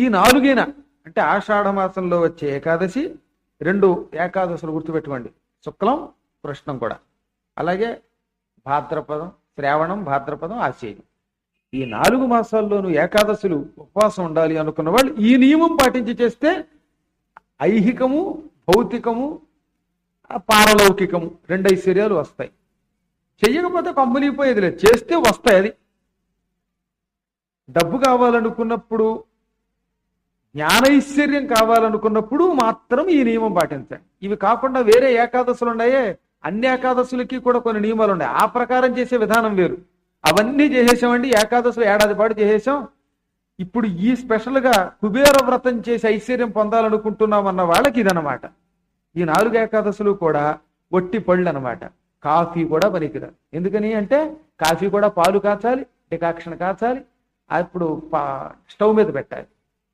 ఈ నాలుగైన అంటే ఆషాఢ మాసంలో వచ్చే ఏకాదశి రెండు ఏకాదశులు గుర్తుపెట్టుకోండి. శుక్లం కృష్ణం కూడా. అలాగే భాద్రపదం శ్రావణం భాద్రపదం ఆశ్చర్యం. ఈ నాలుగు మాసాల్లోనూ ఏకాదశులు ఉపవాసం ఉండాలి అనుకున్న వాళ్ళు ఈ నియమం పాటించి చేస్తే ఐహికము భౌతికము పారలౌకికము రెండు ఐశ్వర్యాలు వస్తాయి. చెయ్యకపోతే కమ్ములిపోయేది లేదు. చేస్తే వస్తాయి అది. డబ్బు కావాలనుకున్నప్పుడు జ్ఞానైశ్వర్యం కావాలనుకున్నప్పుడు మాత్రం ఈ నియమం పాటించండి ఇవి కాకుండా వేరే ఏకాదశులు ఉన్నాయే అన్ని ఏకాదశులకి కూడా కొన్ని నియమాలు ఉన్నాయి. ఆ ప్రకారం చేసే విధానం వేరు. అవన్నీ చేసేసామండి ఏకాదశులు ఏడాది పాటు చేసేసాం. ఇప్పుడు ఈ స్పెషల్గా కుబేర వ్రతం చేసి ఐశ్వర్యం పొందాలనుకుంటున్నాం అన్న వాళ్ళకి ఇదనమాట ఈ నాలుగు ఏకాదశులు కూడా ఒట్టి పళ్ళు అనమాట కాఫీ కూడా పనికిరాదు. ఎందుకని అంటే కాఫీ కూడా పాలు కాచాలి డికాక్షన్ కాచాలి అప్పుడు పా- స్టవ్ మీద పెట్టాలి.